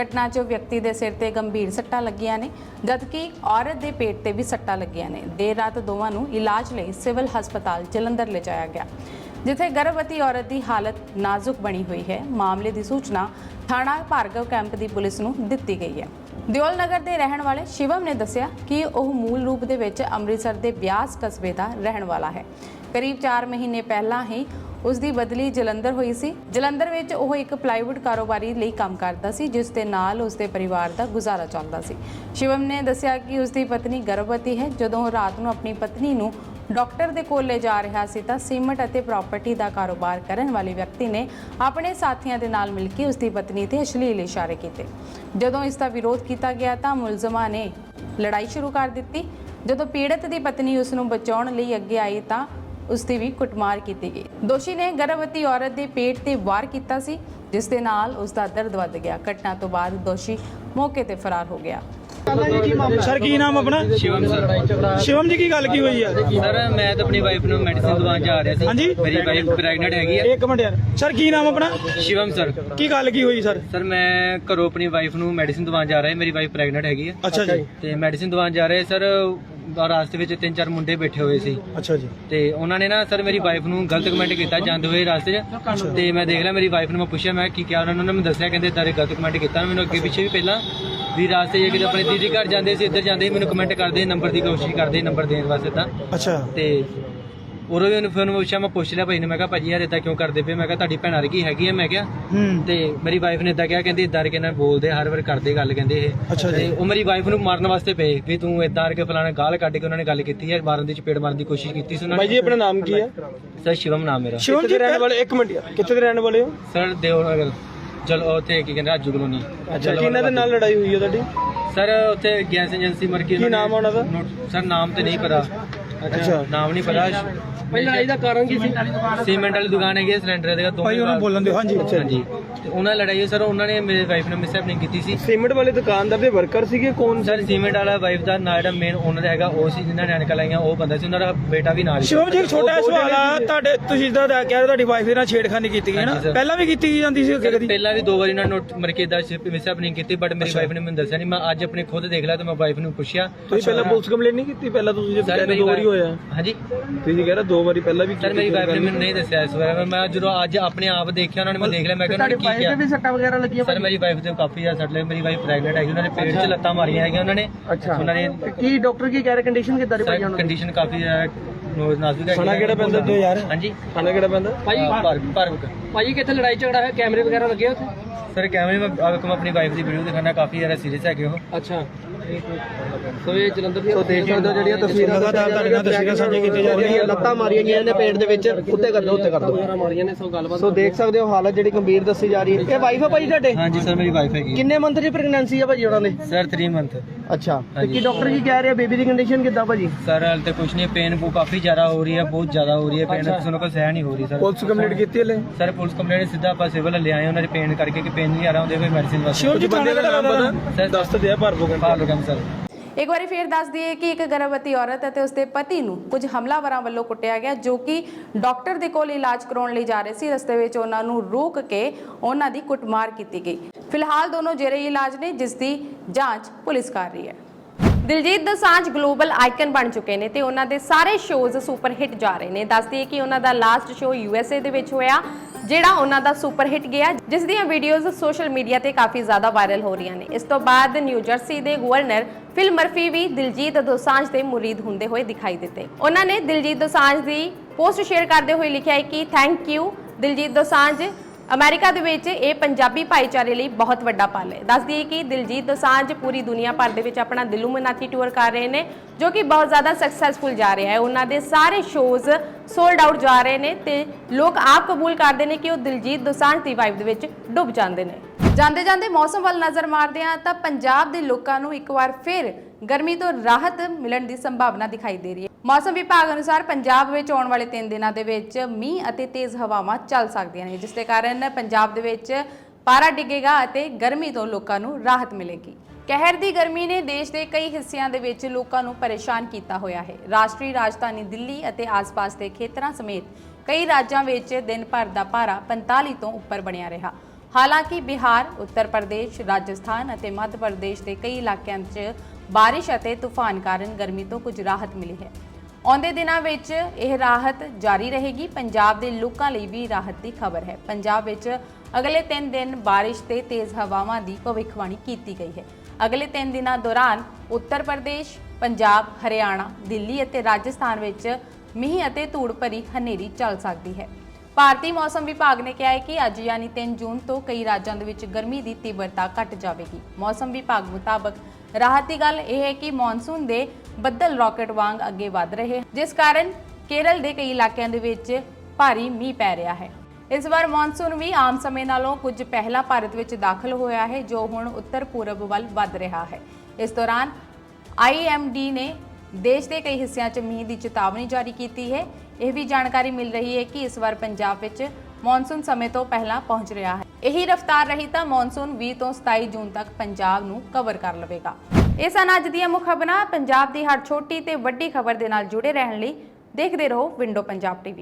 ਘਟਨਾ 'ਚ ਵਿਅਕਤੀ ਦੇ ਸਿਰ ਤੇ ਗੰਭੀਰ ਸੱਟਾਂ ਲੱਗੀਆਂ ਨੇ, ਜਦਕਿ ਔਰਤ ਦੇ ਪੇਟ ਤੇ ਵੀ ਸੱਟਾਂ ਲੱਗੀਆਂ ਨੇ। ਦੇਰ ਰਾਤ ਦੋਵਾਂ ਨੂੰ ਇਲਾਜ ਲਈ ਸਿਵਲ ਹਸਪਤਾਲ ਜਲੰਧਰ ਲਿਜਾਇਆ ਗਿਆ, ਜਿੱਥੇ ਗਰਭਵਤੀ ਔਰਤ ਦੀ ਹਾਲਤ ਨਾਜ਼ੁਕ ਬਣੀ ਹੋਈ ਹੈ। ਮਾਮਲੇ ਦੀ ਸੂਚਨਾ ਥਾਣਾ ਭਾਰਗਵ ਕੈਂਪ ਦੀ ਪੁਲਿਸ ਨੂੰ ਦਿੱਤੀ ਗਈ ਹੈ। ਦਿਓਲ ਨਗਰ ਦੇ ਰਹਿਣ ਵਾਲੇ ਸ਼ਿਵਮ ਨੇ ਦੱਸਿਆ ਕਿ ਉਹ ਮੂਲ ਰੂਪ ਦੇ ਵਿੱਚ ਅੰਮ੍ਰਿਤਸਰ ਦੇ ਬਿਆਸ ਕਸਬੇ ਦਾ ਰਹਿਣ ਵਾਲਾ ਹੈ। ਕਰੀਬ 4 ਮਹੀਨੇ ਪਹਿਲਾਂ ਹੀ ਉਸ ਦੀ ਬਦਲੀ ਜਲੰਧਰ ਹੋਈ ਸੀ। ਜਲੰਧਰ ਵਿੱਚ ਉਹ ਇੱਕ ਪਲਾਈਵੁੱਡ ਕਾਰੋਬਾਰੀ ਲਈ ਕੰਮ ਕਰਦਾ ਸੀ, ਜਿਸ ਦੇ ਨਾਲ ਉਸ ਦੇ ਪਰਿਵਾਰ ਦਾ ਗੁਜ਼ਾਰਾ ਚੱਲਦਾ ਸੀ। ਸ਼ਿਵਮ ਨੇ ਦੱਸਿਆ ਕਿ ਉਸ ਦੀ ਪਤਨੀ ਗਰਭਵਤੀ ਹੈ। ਜਦੋਂ ਉਹ ਰਾਤ ਨੂੰ ਆਪਣੀ ਪਤਨੀ ਨੂੰ ਡਾਕਟਰ ਦੇ ਕੋਲ ਲੈ ਜਾ ਰਿਹਾ ਸੀ ਤਾਂ ਸੀਮਟ ਅਤੇ ਪ੍ਰਾਪਰਟੀ ਦਾ ਕਾਰੋਬਾਰ ਕਰਨ ਵਾਲੇ ਵਿਅਕਤੀ ਨੇ ਆਪਣੇ ਸਾਥੀਆਂ ਦੇ ਨਾਲ ਮਿਲ ਕੇ ਉਸ ਦੀ ਪਤਨੀ ਤੇ ਅਸ਼ਲੀਲ ਇਸ਼ਾਰੇ ਕੀਤੇ। ਜਦੋਂ ਇਸ ਦਾ ਵਿਰੋਧ ਕੀਤਾ ਗਿਆ ਤਾਂ ਮੁਲਜ਼ਮਾਂ ਨੇ ਲੜਾਈ ਸ਼ੁਰੂ ਕਰ ਦਿੱਤੀ। ਜਦੋਂ ਪੀੜਤ ਦੀ ਪਤਨੀ ਉਸ ਨੂੰ ਬਚਾਉਣ ਲਈ ਅੱਗੇ ਆਈ ਤਾਂ ਉਸ ਦੀ ਵੀ ਕੁੱਟਮਾਰ ਕੀਤੀ ਗਈ। ਦੋਸ਼ੀ ਨੇ ਗਰਭਵਤੀ ਔਰਤ ਦੇ ਪੇਟ ਤੇ ਵਾਰ ਕੀਤਾ ਸੀ ਜਿਸ ਦੇ ਨਾਲ ਉਸ ਦਾ ਦਰਦ ਵੱਧ ਗਿਆ। ਘਟਨਾ ਤੋਂ ਬਾਅਦ ਦੋਸ਼ੀ ਮੌਕੇ ਤੇ ਫਰਾਰ ਹੋ ਗਿਆ। ਸਰ ਕੀ ਨਾਮ ਆਪਣਾ? ਸ਼ਿਵਮ ਸਰ। ਸ਼ਿਵਮ ਜੀ ਕੀ ਗੱਲ ਕੀ ਹੋਈ ਆ? ਸਰ ਮੈਂ ਤਾਂ ਆਪਣੀ ਵਾਈਫ ਨੂੰ ਮੈਡੀਸਿਨ ਦਵਾਉਣ ਜਾ ਰਿਹਾ ਸੀ। ਹਾਂਜੀ? ਮੇਰੀ ਵਾਈਫ ਪ੍ਰੈਗਨੈਂਟ ਹੈਗੀ ਆ। ਇੱਕ ਮਿੰਟ ਯਾਰ। ਸਰ ਕੀ ਨਾਮ ਆਪਣਾ? ਸ਼ਿਵਮ ਸਰ। ਕੀ ਗੱਲ ਕੀ ਹੋਈ ਸਰ? ਸਰ ਮੈਂ ਘਰੋਂ ਆਪਣੀ ਵਾਈਫ ਨੂੰ ਮੈਡੀਸਿਨ ਦਵਾਉਣ ਜਾ ਰਿਹਾ। ਮੇਰੀ ਵਾਈਫ ਪ੍ਰੈਗਨੈਂਟ ਹੈਗੀ ਆ। ਅੱਛਾ ਜੀ। ਤੇ ਮੈਡੀਸਿਨ ਦਵਾਉਣ ਜਾ ਰਹੇ। ਸਰ ਰਾਸਤੇ ਵਿੱਚ ਤਿੰਨ ਚਾਰ ਮੁੰਡੇ ਬੈਠੇ ਹੋਏ ਸੀ। ਅੱਛਾ ਜੀ। ਤੇ ਉਹਨਾਂ ਨੇ ਨਾ ਸਰ ਮੇਰੀ ਵਾਈਫ ਨੂੰ ਗਲਤ ਕਮੈਂਟ ਕੀਤਾ ਜਾਂਦੇ ਹੋਏ ਰਾਸਤੇ 'ਚ। ਤੇ ਮੈਂ ਦੇਖ ਲਿਆ ਮੇਰੀ ਵਾਈਫ ਨੂੰ ਮੈਂ ਪੁੱਛਿਆ ਮੈਂ ਕੀ ਕਿਹਾ ਉਹਨਾਂ ਨੇ ਮੈਨੂੰ ਦੱਸਿਆ ਕਹਿੰਦੇ ਤਾਰੇ ਗਲਤ ਕਮੈਂਟ ਕੀਤਾ ਮੈਨੂੰ ਅੱਗੇ ਪਿੱਛੇ ਵੀ ਪਹਿਲਾਂ ਵੀ ਰਾਸਤੇ 'ਚ ਕਿਤੇ ਆਪਣੇ ਦੀਦੀ ਘਰ ਜਾਂਦੇ ਸੀ ਇੱਧਰ ਜਾਂਦੇ ਸੀ ਮੈਨੂੰ ਕਮੈਂਟ ਕਰਦੇ ਨੰਬਰ ਦੀ ਕੋਸ਼ਿਸ਼ ਕਰਦੇ ਨੰਬਰ ਦੇਣ ਵਾਸਤੇ ਤਾਂ ਅੱਛਾ। ਤੇ ਉਰੋਂ ਵੀ ਉਹਨੂੰ ਫਿਰ ਉਹਨੂੰ ਪੁੱਛਿਆ ਮੈਂ ਪੁੱਛ ਲਿਆ ਭਾਈ ਨੇ ਮੈਂ ਕਿਹਾ ਭਾਜੀ ਯਾਰ ਇਦਾਂ ਕਿਉਂ ਕਰਦੇ ਪਏ? ਮੈਂ ਕਿਹਾ ਤੁਹਾਡੀ ਭੈਣ ਵਰਗੀ ਹੈਗੀ ਆ ਮੈਂ ਕਿਹਾ। ਹੂੰ। ਤੇ ਮੇਰੀ ਵਾਈਫ ਨੇ ਇਦਾਂ ਕਿਹਾ ਕਹਿੰਦੀ ਇਦਾਂ ਕਰਕੇ ਨਾ ਬੋਲਦੇ ਹਰ ਵਾਰ ਕਰਦੇ ਗੱਲ ਕਹਿੰਦੇ ਇਹ। ਅੱਛਾ ਜੀ। ਤੇ ਉਹ ਮੇਰੀ ਵਾਈਫ ਨੂੰ ਮਾਰਨ ਵਾਸਤੇ ਪਏ ਵੀ ਤੂੰ ਇਦਾਂ ਕਰਕੇ ਫਲਾਣਾ ਗਾਲ ਕੱਢ ਕੇ ਉਹਨਾਂ ਨੇ ਗੱਲ ਕੀਤੀ ਹੈ ਮਾਰਨ ਦੀ ਚਪੇੜ ਮਾਰਨ ਦੀ ਕੋਸ਼ਿਸ਼ ਕੀਤੀ ਸੀ ਉਹਨਾਂ ਨੇ ਭਾਈ ਜੀ ਆਪਣਾ ਨਾਮ ਕੀ ਹੈ ਸਰ ਸ਼ਿਵਮ ਨਾਮ ਮੇਰਾ। ਸ਼ਿਵਮ ਜੀ ਰਹਿਣ ਵਾਲੇ? ਇੱਕ ਮਿੰਟ ਯਾਰ ਕਿੱਥੇ ਦੇ ਰਹਿਣ ਵਾਲੇ ਹੋ? ਸਰ ਦੇਵਨਗਰ ਚਲੋ ਉੱਥੇ ਕੀ ਕਹਿੰਦੇ ਰਾਜੂ ਕਲੋਨੀ। ਅੱਛਾ ਕਿਹਨਾਂ ਦੇ ਨਾਲ ਲੜਾਈ ਹੋਈ ਹੈ ਤੁਹਾਡੀ? ਸਰ ਉੱਥੇ ਗੈਸ ਏਜੰਸੀ ਮਰਕੀ ਕੀ ਨਾਮ ਆ ਉਹਨਾਂ ਦਾ? ਸਰ ਨਾਮ ਤੇ ਨਹੀਂ ਪਤਾ। ਅੱਛਾ। ਨਾਮ ਨਹੀਂ ਪਤਾ। ਪਹਿਲਾਂ ਇਹਦਾ ਕਾਰਨ ਕੀ ਸੀ? ਸੀਮੈਂਟ ਵਾਲੀ ਦੁਕਾਨ ਹੈਗੀ ਹੈ ਸਿਲੰਡਰ ਦੇ ਭਾਈ ਉਹਨਾਂ ਬੋਲਣ ਦਿਓ। ਹਾਂਜੀ। ਹਾਂਜੀ ਤੇ ਉਹਨਾਂ ਲੜਾਈ ਹੋਈ, ਸਰ ਉਹਨਾਂ ਨੇ ਮੇਰੇ ਵਾਈਫ ਨੇ ਮਿਸਹੈਪਨਿੰਗ ਕੀਤੀ ਸੀ। ਸੀਮੈਂਟ ਵਾਲੇ ਦੁਕਾਨਦਾਰ ਦੇ ਵਰਕਰ ਸੀਗੇ ਕੌਣ ਸਰ ਸੀਮੈਂਟ ਵਾਲਾ ਵਾਈਫ ਦਾ ਨਾਲ ਜਿਹੜਾ ਮੇਨ ਓਨਰ ਹੈਗਾ ਉਹ ਸੀ ਜਿਨ੍ਹਾਂ ਨੇ ਅਣਕਲ ਲਾਈਆਂ ਉਹ ਬੰਦਾ ਸੀ ਉਹਨਾਂ ਦਾ ਬੇਟਾ ਵੀ ਨਾਲ ਹੀ ਸੀ। ਸ਼ਿਵਮ ਜੀ ਇੱਕ ਛੋਟਾ ਜਿਹਾ ਸਵਾਲ ਆ ਤੁਹਾਡੇ ਤੁਸੀਂ ਜਿੱਦਾਂ ਦਾ ਕਹਿ ਰਹੇ ਤੁਹਾਡੀ ਵਾਈਫ ਦੇ ਨਾਲ ਛੇੜਖਾਨੀ ਕੀਤੀ ਗਈ ਨਾ? ਹਾਂਜੀ ਸਰ। ਪਹਿਲਾਂ ਵੀ ਕੀਤੀ ਜਾਂਦੀ ਸੀ ਅੱਗੇ ਕਦੀ? ਪਹਿਲਾਂ ਵੀ ਦੋ ਵਾਰੀ ਉਹਨਾਂ ਨੋਟ ਮਰਕੇ ਦਾ ਮਿਸਹੈਪਨਿੰਗ ਕੀਤੀ ਬਟ ਮੇਰੀ ਵਾਈਫ ਨੇ ਮੈਨੂੰ ਦੱਸਿਆ ਨਹੀਂ ਮੈਂ ਅੱਜ ਆਪਣੇ ਖੁਦ ਦੇਖ ਲਿਆ ਤੇ ਮੈਂ ਵਾਈਫ ਨੂੰ ਪੁੱਛਿਆ। ਤੁਸੀਂ ਪਹਿਲਾਂ ਪੁਲਿਸ ਕੰਪਲੇਂਟ ਨਹੀਂ ਕੀਤੀ? ਪਹਿਲਾਂ ਤੁਸੀਂ ਜੇ ਸਰ ਕਹਿੰਦੇ ਮੇਰੀ ਦੋ ਵਾਰੀ ਹੋਇਆ। ਹਾਂਜੀ। ਤੁਸੀਂ ਕਹਿ ਰਹੇ ਦੋ ਵਾਰੀ ਪਹਿਲਾਂ ਵੀ ਸਰ ਮੇਰੀ ਵਾਈਫ ਨੇ ਮੈਨੂੰ ਨਹੀਂ ਦੱਸਿਆ ਇਸ ਬਾਰੇ ਮੈਂ ਜਦੋਂ ਅੱਜ ਆਪਣੇ ਆਪ ਦੇਖਿਆ ਉਹਨਾਂ ਨੇ ਮੈਂ ਦੇਖ ਲਿਆ। ਮੈਂ ਕਿਹਾ ਉਹਨਾਂ ਨੇ ਕੀ ਕਿਹਾ? ਸੱਟਾਂ ਵਗੈਰਾ ਲੱਗੀਆਂ ਸਰ ਮੇਰੀ ਵਾਈਫ ਤੇ ਕਾਫੀ ਜ਼ਿਆਦਾ ਸੱਟ ਲੱਗੀ। ਮੇਰੀ ਵਾਈਫ ਪ੍ਰੈਗਨੈਂਟ ਹੈਗੀ ਉਹਨਾਂ ਨੇ ਪੇਟ 'ਚ ਲੱਤਾਂ ਮਾਰੀਆਂ ਹੈਗੀਆਂ ਉਹਨਾਂ ਨੇ। ਅੱਛਾ। ਉਹਨਾਂ ਨੇ ਕੀ ਡਾਕਟਰ ਕੀ ਕਹਿ ਰਹੇ? ਕੰਡੀਸ਼ਨ ਕਿੱਦਾਂ ਦੀ ਸਰ ਕੰਡੀਸ਼ਨ ਕਾਫੀ ਜ਼ਿਆਦਾ ਨੋਜ਼ ਨਾਜ਼ੁਕ ਹੈ ਥਾਣਾ ਕਿਹੜਾ ਪੈਂਦਾ ਤੂੰ ਯਾਰ? ਹਾਂਜੀ। ਖਾਣਾ ਕਿਹੜਾ ਪੈਂਦਾ? ਭਾਈ ਭਰ ਭਰ ਭਾਜੀ ਕਿੱਥੇ ਲੜਾਈ ਝਗੜਾ ਹੋਇਆ? ਕੈਮਰੇ ਵਗੈਰਾ ਲੱਗੇ ਉੱਥੇ? ਸਰ ਕੈਮਰੇ ਮੈਂ ਆਪ ਆਪਣੀ ਵਾਈਫ ਦੀ ਵੀਡੀਓ ਦਿਖਾਣਾ ਕਾਫੀ ਜ਼ਿਆਦਾ ਸੀਰੀਅਸ ਹੈਗੇ ਉਹ। ਅੱਛਾ। ਸੋ ਇਹ ਜਲੰਧਰ ਦੀ ਸੋ ਦੇਖ ਸਕਦੇ ਹੋ ਜਿਹੜੀਆਂ ਤਸਵੀਰਾਂ ਲਗਾਤਾਰ ਤੁਹਾਡੇ ਨਾਲ ਤਸਵੀਰਾਂ ਸਾਂਝੀਆਂ ਕੀਤੀਆਂ ਜਾ ਰਹੀਆਂ। ਲੱਤਾਂ ਮਾਰੀਆਂ ਗਈਆਂ ਨੇ ਪੇਟ ਦੇ ਵਿੱਚ। ਉੱਤੇ ਕਰ ਦਿਓ ਉੱਤੇ ਕਰ ਦਿਓ। ਵਗੈਰਾ ਮਾਰੀਆਂ ਨੇ ਸੋ ਗੱਲਬਾਤ ਸੋ ਦੇਖ ਸਕਦੇ ਹੋ ਹਾਲਤ ਜਿਹੜੀ ਗੰਭੀਰ ਦੱਸੀ ਜਾ ਰਹੀ ਹੈ। ਇਹ ਵਾਈਫ ਹੈ ਭਾਈ ਤੁਹਾਡੇ? ਹਾਂਜੀ ਸਰ ਮੇਰੀ ਵਾਈਫ ਹੈਗੀ ਕਿੰਨੇ ਮੰਥ ਦੀ ਪ੍ਰੈਗਨੈਂਸੀ ਹੈ ਭਾਜੀ ਉਹਨਾਂ ਨੇ ਸਰ 3 ਮੰਥ ਅੱਛਾ। ਤੇ ਹਾਂਜੀ। ਕੀ ਡਾਕਟਰ ਜੀ ਕਹਿ ਰਹੇ ਬੇਬੀ ਦੀ ਕੰਡੀਸ਼ਨ ਕਿੱਦਾਂ ਭਾਜੀ? ਸਰ ਹਾਲ ਤੇ ਕੁਝ ਨਹੀਂ ਪੇਨ ਬੂ ਕਾਫੀ ਜ਼ਿਆਦਾ ਹੋ ਰਹੀ ਹੈ ਬਹੁਤ ਜ਼ਿਆਦਾ ਹੋ ਰਹੀ ਹੈ ਪੇਨ ਕਿਸੇ ਨੂੰ ਕੋਈ ਸਹਿ ਨਹੀਂ ਹੋ ਰਹੀ ਸਰ। ਪੁਲਿਸ ਕੰਪਲੀਟ ਕੀਤੀ ਹਲੇ? ਸਰ ਪੁਲਿਸ ਕੰਪਲੇਂਟ ਸਿੱਧਾ ਆਪਾਂ ਸਿਵਲ ਲੈ ਆਏ ਉਹਨਾਂ ਦੇ ਪੇਨ ਕਰਕੇ ਕਿ ਪੇਨ ਨਹੀਂ ਆ ਰਿਹਾ ਉਹਦੇ ਕੋਈ ਮੈਡੀਸਿਨ ਵਾਸਤੇ। ਸ਼ਿਵ ਜੀ ਥਾਣੇ ਦਾ ਨਾਮ ਪਤਾ? ਸਰ ਦੱਸ ਤੇ ਦਿਆ ਭਰਪੋ ਭਾਲ ਲੋਕਾਂ ਸਰ। ਇੱਕ ਵਾਰੀ ਫੇਰ ਦੱਸ ਦਈਏ ਕਿ ਇੱਕ ਗਰਭਵਤੀ ਔਰਤ ਅਤੇ ਉਸਦੇ ਪਤੀ ਨੂੰ ਕੁਝ ਹਮਲਾਵਰਾਂ ਵੱਲੋਂ ਕੁੱਟਿਆ ਗਿਆ ਜੋ ਕਿ ਡਾਕਟਰ ਦੇ ਕੋਲ ਇਲਾਜ ਕਰਾਉਣ ਲਈ ਜਾ ਰਹੇ ਸੀ। ਰਸਤੇ ਵਿੱਚ ਉਹਨਾਂ ਨੂੰ ਰੋਕ ਕੇ ਉਹਨਾਂ ਦੀ ਕੁੱਟਮਾਰ ਕੀਤੀ ਗਈ। ਫਿਲਹਾਲ ਦੋਨੋਂ ਜੇਰੇ ਇਲਾਜ ਨੇ ਜਿਸ ਦੀ ਜਾਂਚ ਪੁਲਿਸ ਕਰ ਰਹੀ ਹੈ। ਦਿਲਜੀਤ ਦੋਸਾਂਝ ਗਲੋਬਲ ਆਈਕਨ ਬਣ ਚੁੱਕੇ ਨੇ ਤੇ ਉਹਨਾਂ ਦੇ ਸਾਰੇ ਸ਼ੋਜ਼ ਸੁਪਰ ਹਿੱਟ ਜਾ ਰਹੇ ਨੇ। ਦੱਸ ਦਈਏ ਕਿ ਉਹਨਾਂ ਦਾ ਲਾਸਟ ਸ਼ੋਅ ਯੂਐਸਏ ਦੇ ਵਿੱਚ ਹੋਇਆ, ਜਿਹੜਾ ਉਹਨਾਂ ਦਾ ਸੁਪਰ ਹਿੱਟ ਗਿਆ, ਜਿਸ ਦੀਆਂ ਵੀਡੀਓਜ਼ ਸੋਸ਼ਲ ਮੀਡੀਆ ਤੇ ਕਾਫੀ ਜ਼ਿਆਦਾ ਵਾਇਰਲ ਹੋ ਰਹੀਆਂ ਨੇ। ਇਸ ਤੋਂ ਬਾਅਦ ਨਿਊ ਜਰਸੀ ਦੇ ਗਵਰਨਰ ਫਿਲ ਮਰਫੀ ਵੀ ਦਿਲਜੀਤ ਦੋਸਾਂਝ ਦੇ ਮੁਰੀਦ ਹੁੰਦੇ ਹੋਏ ਦਿਖਾਈ ਦਿੱਤੇ। ਉਹਨਾਂ ਨੇ ਦਿਲਜੀਤ ਦੋਸਾਂਝ ਦੀ ਪੋਸਟ ਸ਼ੇਅਰ ਕਰਦੇ ਹੋਏ ਲਿਖਿਆ ਹੈ ਕਿ ਥੈਂਕ ਯੂ ਦਿਲਜੀਤ ਦੋਸਾਂਝ। ਅਮਰੀਕਾ ਦੇ ਵਿੱਚ ਇਹ ਪੰਜਾਬੀ ਭਾਈਚਾਰੇ ਲਈ ਬਹੁਤ ਵੱਡਾ ਪਲ ਹੈ। ਦੱਸ ਦਈਏ ਕਿ ਦਿਲਜੀਤ ਦੋਸਾਂਝ ਪੂਰੀ ਦੁਨੀਆ ਭਰ ਦੇ ਵਿੱਚ ਆਪਣਾ ਦਿਲੂਮਨਾਤੀ ਟੂਰ ਕਰ ਰਹੇ ਨੇ, ਜੋ ਕਿ ਬਹੁਤ ਜ਼ਿਆਦਾ ਸਕਸੈਸਫੁਲ ਜਾ ਰਿਹਾ ਹੈ। ਉਹਨਾਂ ਦੇ ਸਾਰੇ ਸ਼ੋਜ਼ ਸੋਲਡ ਆਊਟ ਜਾ ਰਹੇ ਨੇ ਤੇ ਲੋਕ ਆਪ ਕਬੂਲ ਕਰਦੇ ਨੇ ਕਿ ਉਹ ਦਿਲਜੀਤ ਦੋਸਾਂਝ ਦੀ ਵਾਈਬ ਦੇ ਵਿੱਚ ਡੁੱਬ ਜਾਂਦੇ ਨੇ। ਜਾਂਦੇ ਜਾਂਦੇ ਮੌਸਮ ਵੱਲ ਨਜ਼ਰ ਮਾਰਦੇ ਹਾਂ ਤਾਂ ਪੰਜਾਬ ਦੇ ਲੋਕਾਂ ਨੂੰ ਇੱਕ ਵਾਰ ਫਿਰ ਗਰਮੀ ਤੋਂ ਰਾਹਤ ਮਿਲਣ ਦੀ ਸੰਭਾਵਨਾ ਦਿਖਾਈ ਦੇ ਰਹੀ ਹੈ। ਮੌਸਮ ਵਿਭਾਗ ਅਨੁਸਾਰ ਪੰਜਾਬ ਵਿੱਚ ਆਉਣ ਵਾਲੇ 3 ਦਿਨਾਂ ਦੇ ਵਿੱਚ ਮੀਂਹ ਅਤੇ ਤੇਜ਼ ਹਵਾਵਾਂ ਚੱਲ ਸਕਦੀਆਂ ਨੇ ਜਿਸ ਦੇ ਕਾਰਨ ਪੰਜਾਬ ਦੇ ਵਿੱਚ ਪਾਰਾ ਡਿੱਗੇਗਾ ਅਤੇ ਗਰਮੀ ਤੋਂ ਲੋਕਾਂ ਨੂੰ ਰਾਹਤ ਮਿਲੇਗੀ। ਕਹਿਰ ਦੀ ਗਰਮੀ ਨੇ ਦੇਸ਼ ਦੇ ਕਈ ਹਿੱਸਿਆਂ ਦੇ ਵਿੱਚ ਲੋਕਾਂ ਨੂੰ ਪਰੇਸ਼ਾਨ ਕੀਤਾ ਹੋਇਆ ਹੈ। ਰਾਸ਼ਟਰੀ ਰਾਜਧਾਨੀ ਦਿੱਲੀ ਅਤੇ ਆਸ-ਪਾਸ ਦੇ ਖੇਤਰਾਂ ਸਮੇਤ ਕਈ ਰਾਜਾਂ ਵਿੱਚ ਦਿਨ ਭਰ ਦਾ ਪਾਰਾ 45 ਤੋਂ ਉੱਪਰ ਬਣਿਆ ਰਿਹਾ। ਹਾਲਾਂਕਿ ਬਿਹਾਰ, ਉੱਤਰ ਪ੍ਰਦੇਸ਼, ਰਾਜਸਥਾਨ ਅਤੇ ਮੱਧ ਪ੍ਰਦੇਸ਼ ਦੇ ਕਈ ਇਲਾਕਿਆਂ 'ਚ ਬਾਰਿਸ਼ ਅਤੇ ਤੂਫਾਨ ਕਾਰਨ ਗਰਮੀ ਤੋਂ ਕੁਝ ਰਾਹਤ ਮਿਲੀ ਹੈ। ਆਉਂਦੇ ਦਿਨਾਂ ਵਿੱਚ ਇਹ ਰਾਹਤ ਜਾਰੀ ਰਹੇਗੀ। ਪੰਜਾਬ ਦੇ ਲੋਕਾਂ ਲਈ ਵੀ ਰਾਹਤ ਦੀ ਖਬਰ ਹੈ। ਪੰਜਾਬ ਵਿੱਚ ਅਗਲੇ 3 ਦਿਨ ਬਾਰਿਸ਼ ਤੇ ਤੇਜ਼ ਹਵਾਵਾਂ ਦੀ ਭਵਿੱਖਬਾਣੀ ਕੀਤੀ ਗਈ ਹੈ। ਅਗਲੇ 3 ਦਿਨਾਂ ਦੌਰਾਨ ਉੱਤਰ ਪ੍ਰਦੇਸ਼, ਪੰਜਾਬ, ਹਰਿਆਣਾ, ਦਿੱਲੀ ਅਤੇ ਰਾਜਸਥਾਨ ਵਿੱਚ ਮੀਂਹ ਅਤੇ ਧੂੜ ਭਰੀ ਹਨੇਰੀ ਚੱਲ ਸਕਦੀ ਹੈ। ਭਾਰਤੀ ਮੌਸਮ ਵਿਭਾਗ ਨੇ ਕਿਹਾ ਹੈ ਕਿ ਅੱਜ ਯਾਨੀ 3 ਜੂਨ ਤੋਂ ਕਈ ਰਾਜਾਂ ਦੇ ਵਿੱਚ ਗਰਮੀ ਦੀ ਤੀਬਰਤਾ ਘਟ ਜਾਵੇਗੀ। ਮੌਸਮ ਵਿਭਾਗ ਮੁਤਾਬਕ ਰਾਹਤ ਦੀ ਗੱਲ ਇਹ ਹੈ ਕਿ ਮੌਨਸੂਨ ਦੇ ਬੱਦਲ ਰਾਕਟ ਵਾਂਗ ਅੱਗੇ ਵਧ ਰਹੇ ਜਿਸ ਕਾਰਨ ਕੇਰਲ ਦੇ ਕਈ ਇਲਾਕਿਆਂ ਦੇ ਵਿੱਚ ਭਾਰੀ ਮੀਂਹ ਪੈ ਰਿਹਾ ਹੈ। ਇਸ ਵਾਰ ਮੌਨਸੂਨ ਵੀ ਆਮ ਸਮੇਂ ਨਾਲੋਂ ਕੁਝ ਪਹਿਲਾਂ ਭਾਰਤ ਵਿੱਚ ਦਾਖਲ ਹੋਇਆ ਹੈ, ਜੋ ਹੁਣ ਉੱਤਰ ਪੂਰਬ ਵੱਲ ਵੱਧ ਰਿਹਾ ਹੈ। ਇਸ ਦੌਰਾਨ ਆਈਐਮਡੀ ਨੇ ਦੇਸ਼ ਦੇ ਕਈ ਹਿੱਸਿਆਂ 'ਚ ਮੀਂਹ ਦੀ ਚੇਤਾਵਨੀ ਜਾਰੀ ਕੀਤੀ ਹੈ। ਇਹ ਵੀ ਜਾਣਕਾਰੀ ਮਿਲ ਰਹੀ ਹੈ ਕਿ ਇਸ ਵਾਰ ਪੰਜਾਬ ਵਿੱਚ ਮੌਨਸੂਨ ਸਮੇਂ ਤੋਂ ਪਹਿਲਾਂ ਪਹੁੰਚ ਰਿਹਾ ਹੈ। ਇਹੀ ਰਫ਼ਤਾਰ ਰਹੀ ਤਾਂ ਮੌਨਸੂਨ 20 ਤੋਂ 27 ਜੂਨ ਤੱਕ ਪੰਜਾਬ ਨੂੰ ਕਵਰ ਕਰ ਲਵੇਗਾ। ਇਹ ਸਨ ਅੱਜ ਦੀਆਂ ਮੁੱਖ ਖਬਰਾਂ। ਪੰਜਾਬ ਦੀ ਹਰ ਛੋਟੀ ਤੇ ਵੱਡੀ ਖਬਰ ਦੇ ਨਾਲ ਜੁੜੇ ਰਹਿਣ ਲਈ ਦੇਖਦੇ ਰਹੋ ਵਿੰਡੋ ਪੰਜਾਬ ਟੀਵੀ।